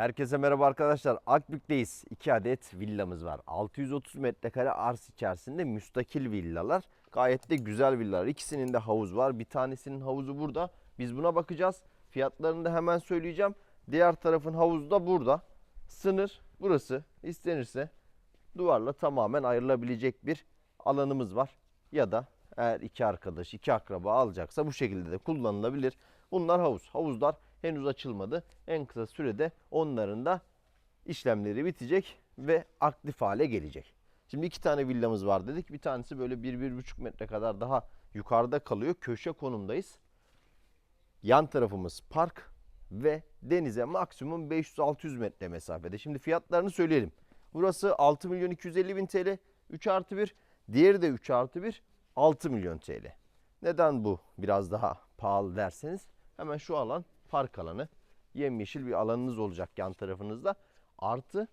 Herkese merhaba arkadaşlar. Akbük'teyiz. 2 adet villamız var. 630 metrekare arsa içerisinde müstakil villalar. Gayet de güzel villalar. İkisinin de havuz var. Bir tanesinin havuzu burada. Biz buna bakacağız. Fiyatlarını da hemen söyleyeceğim. Diğer tarafın havuzu da burada. Sınır burası. İstenirse duvarla tamamen ayrılabilecek bir alanımız var. Ya da eğer iki arkadaş, iki akraba alacaksa bu şekilde de kullanılabilir. Bunlar havuz. Havuzlar henüz açılmadı. En kısa sürede onların da işlemleri bitecek ve aktif hale gelecek. Şimdi iki tane villamız var dedik. Bir tanesi böyle 1-1,5 metre kadar daha yukarıda kalıyor. Köşe konumdayız. Yan tarafımız park ve denize maksimum 500-600 metre mesafede. Şimdi fiyatlarını söyleyelim. Burası 6 milyon 250 bin TL 3 artı 1. Diğeri de 3 artı 1 6 milyon TL. Neden bu biraz daha pahalı derseniz hemen şu alan park alanı. Yemyeşil bir alanınız olacak yan tarafınızda. Artı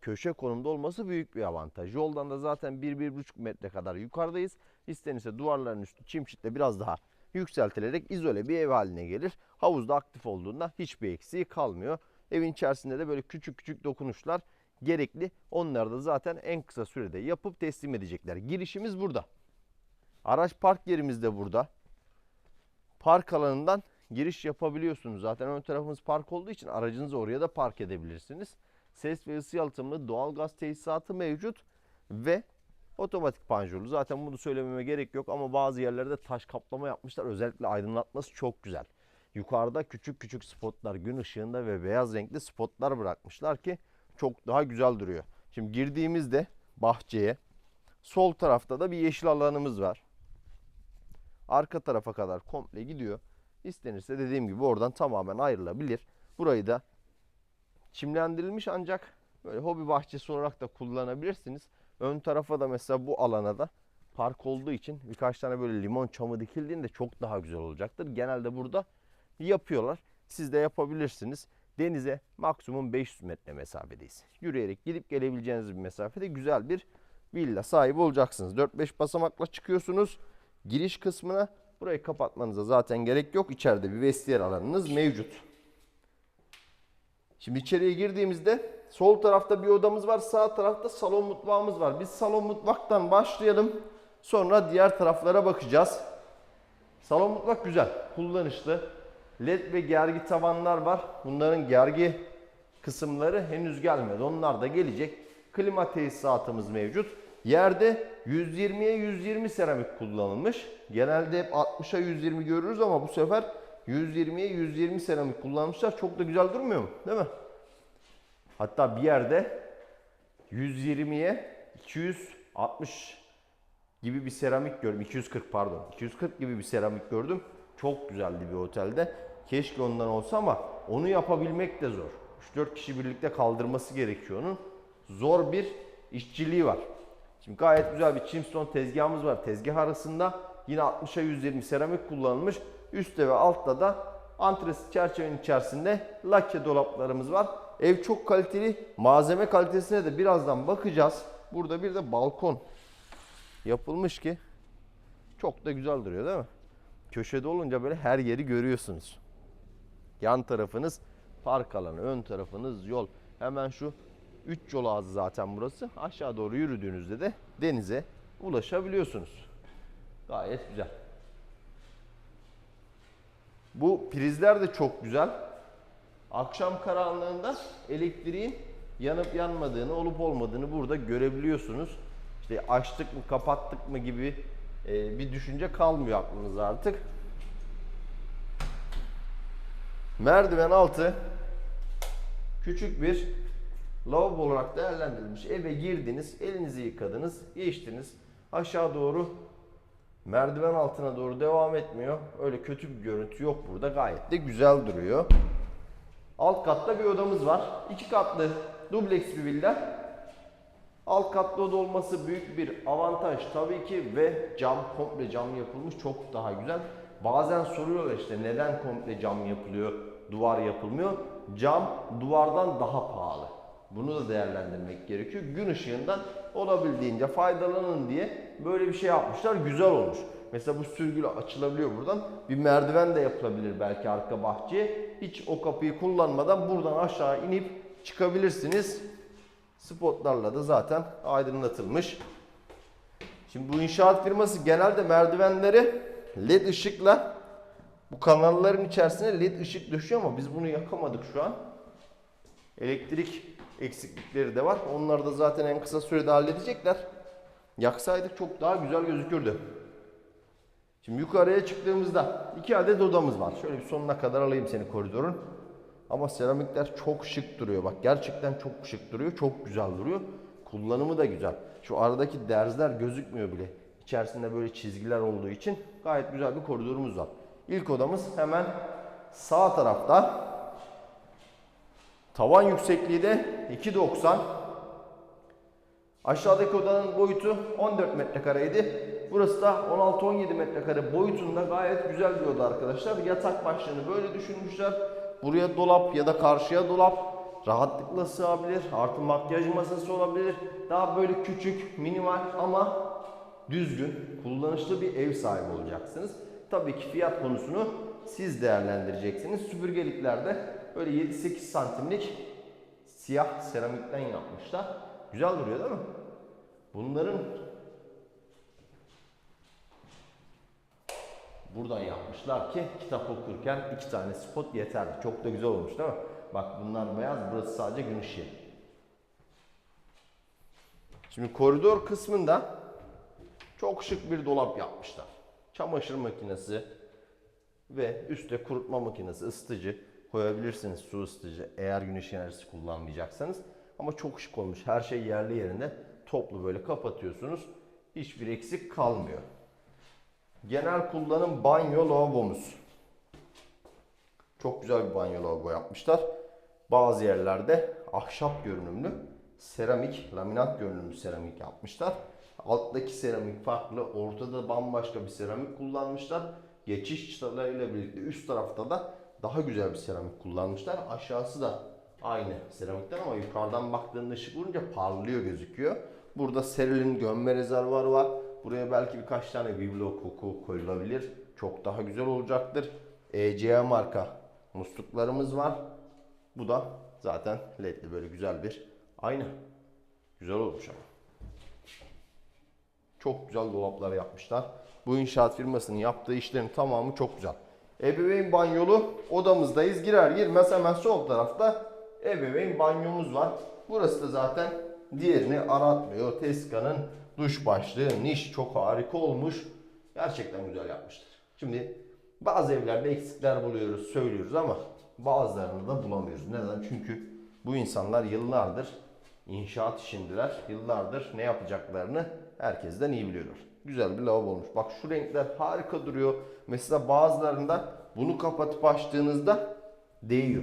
köşe konumda olması büyük bir avantaj. Yoldan da zaten 1-1,5 metre kadar yukarıdayız. İstenirse duvarların üstü çim çitle biraz daha yükseltilerek izole bir ev haline gelir. Havuzda aktif olduğunda hiçbir eksiği kalmıyor. Evin içerisinde de böyle küçük küçük dokunuşlar gerekli. Onları da zaten en kısa sürede yapıp teslim edecekler. Girişimiz burada. Araç park yerimiz de burada. Park alanından giriş yapabiliyorsunuz. Zaten ön tarafımız park olduğu için aracınızı oraya da park edebilirsiniz. Ses ve ısı yalıtımlı doğalgaz tesisatı mevcut ve otomatik panjurlu. Zaten bunu söylememe gerek yok ama bazı yerlerde taş kaplama yapmışlar. Özellikle aydınlatması çok güzel. Yukarıda küçük küçük spotlar gün ışığında ve beyaz renkli spotlar bırakmışlar ki çok daha güzel duruyor. Şimdi girdiğimizde bahçeye sol tarafta da bir yeşil alanımız var. Arka tarafa kadar komple gidiyor. İstenirse dediğim gibi oradan tamamen ayrılabilir. Burayı da çimlendirilmiş ancak böyle hobi bahçesi olarak da kullanabilirsiniz. Ön tarafa da mesela bu alana da park olduğu için birkaç tane böyle limon çamı dikildiğinde çok daha güzel olacaktır. Genelde burada yapıyorlar. Siz de yapabilirsiniz. Denize maksimum 500 metre mesafedeyiz. Yürüyerek gidip gelebileceğiniz bir mesafede güzel bir villa sahibi olacaksınız. 4-5 basamakla çıkıyorsunuz. Giriş kısmına burayı kapatmanıza zaten gerek yok. İçeride bir vestiyer alanınız mevcut. Şimdi içeriye girdiğimizde sol tarafta bir odamız var, sağ tarafta salon mutfağımız var. Biz salon mutfaktan başlayalım. Sonra diğer taraflara bakacağız. Salon mutfak güzel, kullanışlı. LED ve gergi tavanlar var. Bunların gergi kısımları henüz gelmedi. Onlar da gelecek. Klima tesisatımız mevcut. Yerde 120'ye 120 seramik kullanılmış. Genelde hep 60'a 120 görürüz ama bu sefer 120'ye 120 seramik kullanmışlar. Çok da güzel durmuyor mu? Değil mi? Hatta bir yerde 120'ye 260 gibi bir seramik gördüm. 240 pardon. 240 gibi bir seramik gördüm. Çok güzeldi bir otelde. Keşke ondan olsa ama onu yapabilmek de zor. 3-4 kişi birlikte kaldırması gerekiyor onun. Zor bir işçiliği var. Şimdi gayet güzel bir chimstone tezgahımız var. Tezgah arasında yine 60'a 120 seramik kullanılmış. Üstte ve altta da antresit çerçevenin içerisinde lake dolaplarımız var. Ev çok kaliteli. Malzeme kalitesine de birazdan bakacağız. Burada bir de balkon yapılmış ki çok da güzel duruyor değil mi? Köşede olunca böyle her yeri görüyorsunuz. Yan tarafınız park alanı, ön tarafınız yol. Hemen şu 3 yol ağzı zaten burası. Aşağı doğru yürüdüğünüzde de denize ulaşabiliyorsunuz. Gayet güzel. Bu prizler de çok güzel. Akşam karanlığında elektriğin yanıp yanmadığını, olup olmadığını burada görebiliyorsunuz. İşte açtık mı, kapattık mı gibi e, bir düşünce kalmıyor aklınızda artık. Merdiven altı küçük bir lavabo olarak değerlendirilmiş. Eve girdiniz, elinizi yıkadınız, geçtiniz. Aşağı doğru merdiven altına doğru devam etmiyor. Öyle kötü bir görüntü yok burada. Gayet de güzel duruyor. Alt katta bir odamız var. İki katlı dubleks bir villa. Alt katlı oda olması büyük bir avantaj tabii ki ve cam komple cam yapılmış çok daha güzel. Bazen soruyorlar işte neden komple cam yapılıyor, duvar yapılmıyor. Cam duvardan daha pahalı. Bunu da değerlendirmek gerekiyor. Gün ışığından olabildiğince faydalanın diye böyle bir şey yapmışlar. Güzel olmuş. Mesela bu sürgülü açılabiliyor buradan. Bir merdiven de yapılabilir belki arka bahçeye. Hiç o kapıyı kullanmadan buradan aşağı inip çıkabilirsiniz. Spotlarla da zaten aydınlatılmış. Şimdi bu inşaat firması genelde merdivenleri led ışıkla bu kanalların içerisine led ışık döşüyor ama biz bunu yakamadık şu an. Elektrik eksiklikleri de var. Onları da zaten en kısa sürede halledecekler. Yaksaydık çok daha güzel gözükürdü. Şimdi yukarıya çıktığımızda iki adet odamız var. Şöyle bir sonuna kadar alayım seni koridorun. Ama seramikler çok şık duruyor. Bak gerçekten çok şık duruyor. Çok güzel duruyor. Kullanımı da güzel. Şu aradaki derzler gözükmüyor bile. İçerisinde böyle çizgiler olduğu için gayet güzel bir koridorumuz var. İlk odamız hemen sağ tarafta. Tavan yüksekliği de 2.90. Aşağıdaki odanın boyutu 14 metrekareydi. Burası da 16-17 metrekare boyutunda gayet güzel bir oda arkadaşlar. Yatak başlığını böyle düşünmüşler. Buraya dolap ya da karşıya dolap rahatlıkla sığabilir. Artı makyaj masası olabilir. Daha böyle küçük, minimal ama düzgün, kullanışlı bir ev sahibi olacaksınız. Tabii ki fiyat konusunu siz değerlendireceksiniz. Süpürgeliklerde böyle 7-8 santimlik siyah seramikten yapmışlar. Güzel duruyor değil mi? Bunların buradan yapmışlar ki kitap okurken iki tane spot yeterli. Çok da güzel olmuş değil mi? Bak bunlar beyaz, burası sadece gün ışığı. Şimdi koridor kısmında çok şık bir dolap yapmışlar. Çamaşır makinesi ve üstte kurutma makinesi, ısıtıcı koyabilirsiniz su ısıtıcı eğer güneş enerjisi kullanmayacaksanız. Ama çok şık olmuş. Her şey yerli yerinde. Toplu böyle kapatıyorsunuz. Hiçbir eksik kalmıyor. Genel kullanım banyo lavabomuz. Çok güzel bir banyo lavabo yapmışlar. Bazı yerlerde ahşap görünümlü, seramik, laminat görünümlü seramik yapmışlar. Alttaki seramik farklı, ortada bambaşka bir seramik kullanmışlar. Geçiş çıtalarıyla birlikte üst tarafta da daha güzel bir seramik kullanmışlar. Aşağısı da aynı seramikten ama yukarıdan baktığında ışık vurunca parlıyor gözüküyor. Burada serilin gömme rezervuarı var. Buraya belki birkaç tane biblo koku koyulabilir. Çok daha güzel olacaktır. ECA marka musluklarımız var. Bu da zaten ledli böyle güzel bir ayna. Güzel olmuş ama. Çok güzel dolaplar yapmışlar. Bu inşaat firmasının yaptığı işlerin tamamı çok güzel. Ebeveyn banyolu odamızdayız. Girer girmez hemen sol tarafta ebeveyn banyomuz var. Burası da zaten diğerini aratmıyor. Teska'nın duş başlığı, niş çok harika olmuş. Gerçekten güzel yapmışlar. Şimdi bazı evlerde eksikler buluyoruz, söylüyoruz ama bazılarını da bulamıyoruz. Neden? Çünkü bu insanlar yıllardır inşaat işindeler. Yıllardır ne yapacaklarını herkesten iyi biliyorlar. Güzel bir lavabo olmuş. Bak şu renkler harika duruyor. Mesela bazılarında bunu kapatıp açtığınızda değiyor.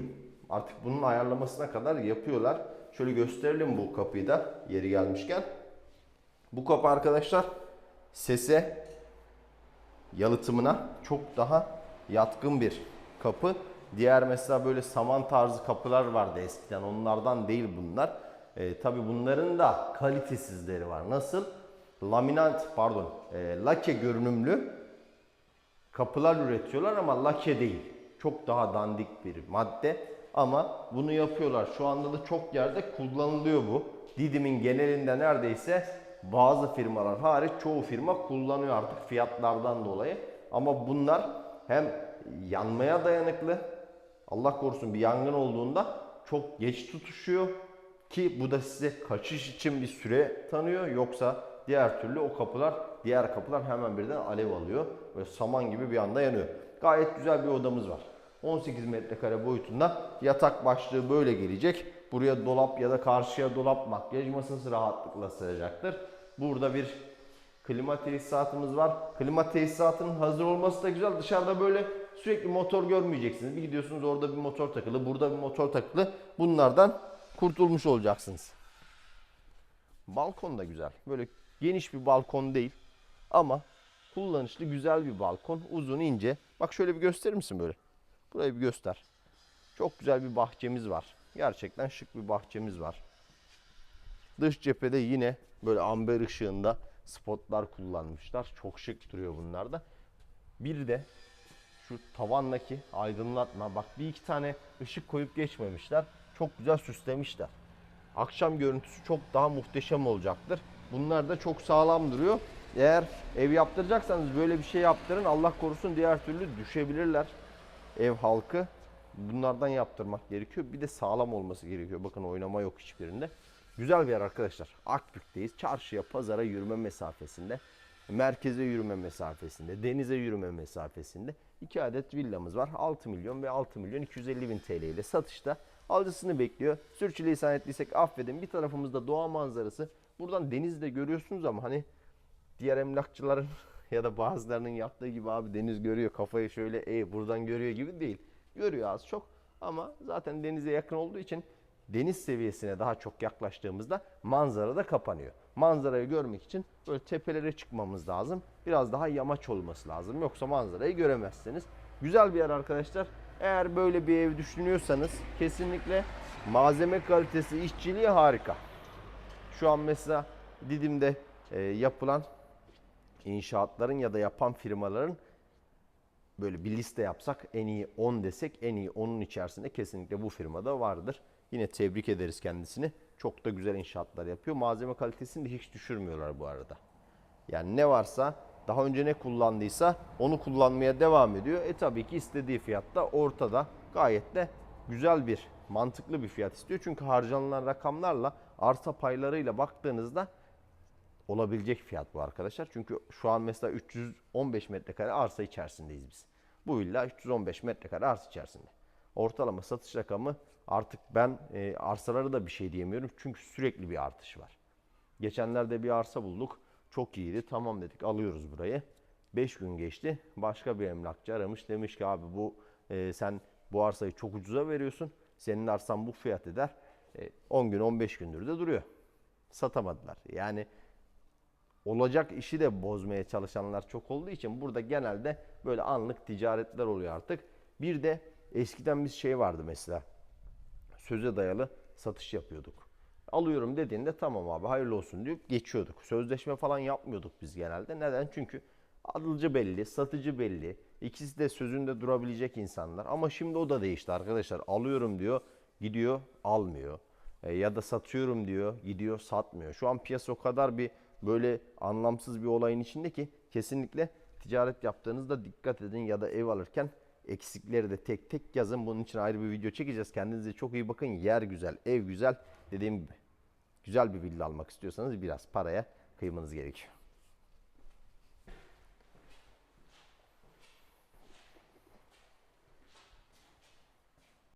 Artık bunun ayarlamasına kadar yapıyorlar. Şöyle gösterelim bu kapıyı da yeri gelmişken. Bu kapı arkadaşlar sese yalıtımına çok daha yatkın bir kapı. Diğer mesela böyle saman tarzı kapılar vardı eskiden. Onlardan değil bunlar. E, Tabi bunların da kalitesizleri var. Nasıl? Laminat pardon e, lake görünümlü kapılar üretiyorlar ama lake değil. Çok daha dandik bir madde ama bunu yapıyorlar. Şu anda da çok yerde kullanılıyor bu. Didim'in genelinde neredeyse bazı firmalar hariç çoğu firma kullanıyor artık fiyatlardan dolayı. Ama bunlar hem yanmaya dayanıklı Allah korusun bir yangın olduğunda çok geç tutuşuyor ki bu da size kaçış için bir süre tanıyor yoksa diğer türlü o kapılar diğer kapılar hemen birden alev alıyor ve saman gibi bir anda yanıyor. Gayet güzel bir odamız var. 18 metrekare boyutunda yatak başlığı böyle gelecek. Buraya dolap ya da karşıya dolap makyaj masası rahatlıkla sığacaktır. Burada bir klima tesisatımız var. Klima tesisatının hazır olması da güzel. Dışarıda böyle sürekli motor görmeyeceksiniz. Bir gidiyorsunuz orada bir motor takılı, burada bir motor takılı. Bunlardan kurtulmuş olacaksınız. Balkon da güzel. Böyle geniş bir balkon değil ama kullanışlı güzel bir balkon. Uzun ince. Bak şöyle bir gösterir misin böyle? Burayı bir göster. Çok güzel bir bahçemiz var. Gerçekten şık bir bahçemiz var. Dış cephede yine böyle amber ışığında spotlar kullanmışlar. Çok şık duruyor bunlar da. Bir de şu tavandaki aydınlatma bak bir iki tane ışık koyup geçmemişler. Çok güzel süslemişler. Akşam görüntüsü çok daha muhteşem olacaktır. Bunlar da çok sağlam duruyor. Eğer ev yaptıracaksanız böyle bir şey yaptırın. Allah korusun diğer türlü düşebilirler. Ev halkı bunlardan yaptırmak gerekiyor. Bir de sağlam olması gerekiyor. Bakın oynama yok hiçbirinde. Güzel bir yer arkadaşlar. Akbük'teyiz. Çarşıya, pazara yürüme mesafesinde. Merkeze yürüme mesafesinde. Denize yürüme mesafesinde. 2 adet villamız var. 6 milyon ve 6 milyon 250 bin TL ile satışta. Alıcısını bekliyor. Sürçülisan ettiysek affedin. Bir tarafımızda doğa manzarası. Buradan denizi de görüyorsunuz ama hani diğer emlakçıların ya da bazılarının yaptığı gibi abi deniz görüyor kafayı şöyle e buradan görüyor gibi değil. Görüyor az çok ama zaten denize yakın olduğu için deniz seviyesine daha çok yaklaştığımızda manzara da kapanıyor. Manzarayı görmek için böyle tepelere çıkmamız lazım. Biraz daha yamaç olması lazım. Yoksa manzarayı göremezsiniz. Güzel bir yer arkadaşlar. Eğer böyle bir ev düşünüyorsanız kesinlikle malzeme kalitesi, işçiliği harika. Şu an mesela Didim'de e, yapılan inşaatların ya da yapan firmaların böyle bir liste yapsak en iyi 10 desek en iyi 10'un içerisinde kesinlikle bu firmada vardır. Yine tebrik ederiz kendisini. Çok da güzel inşaatlar yapıyor. Malzeme kalitesini de hiç düşürmüyorlar bu arada. Yani ne varsa daha önce ne kullandıysa onu kullanmaya devam ediyor. E tabii ki istediği fiyatta ortada. Gayet de güzel bir, mantıklı bir fiyat istiyor. Çünkü harcanılan rakamlarla arsa paylarıyla baktığınızda olabilecek fiyat bu arkadaşlar. Çünkü şu an mesela 315 metrekare arsa içerisindeyiz biz. Bu villa 315 metrekare arsa içerisinde. Ortalama satış rakamı artık ben e, arsalara da bir şey diyemiyorum. Çünkü sürekli bir artış var. Geçenlerde bir arsa bulduk. Çok iyiydi. Tamam dedik alıyoruz burayı. 5 gün geçti. Başka bir emlakçı aramış. Demiş ki abi bu e, sen bu arsayı çok ucuza veriyorsun. Senin arsan bu fiyat eder. E, 10 gün 15 gündür de duruyor. Satamadılar. Yani olacak işi de bozmaya çalışanlar çok olduğu için burada genelde böyle anlık ticaretler oluyor artık. Bir de eskiden bir şey vardı mesela. Söze dayalı satış yapıyorduk. Alıyorum dediğinde tamam abi hayırlı olsun deyip geçiyorduk. Sözleşme falan yapmıyorduk biz genelde. Neden? Çünkü alıcı belli, satıcı belli. İkisi de sözünde durabilecek insanlar. Ama şimdi o da değişti arkadaşlar. Alıyorum diyor, gidiyor almıyor. E, ya da satıyorum diyor, gidiyor satmıyor. Şu an piyasa o kadar bir böyle anlamsız bir olayın içinde ki kesinlikle ticaret yaptığınızda dikkat edin ya da ev alırken eksikleri de tek tek yazın. Bunun için ayrı bir video çekeceğiz. Kendinize çok iyi bakın. Yer güzel, ev güzel. Dediğim gibi güzel bir villa almak istiyorsanız biraz paraya kıymanız gerekiyor.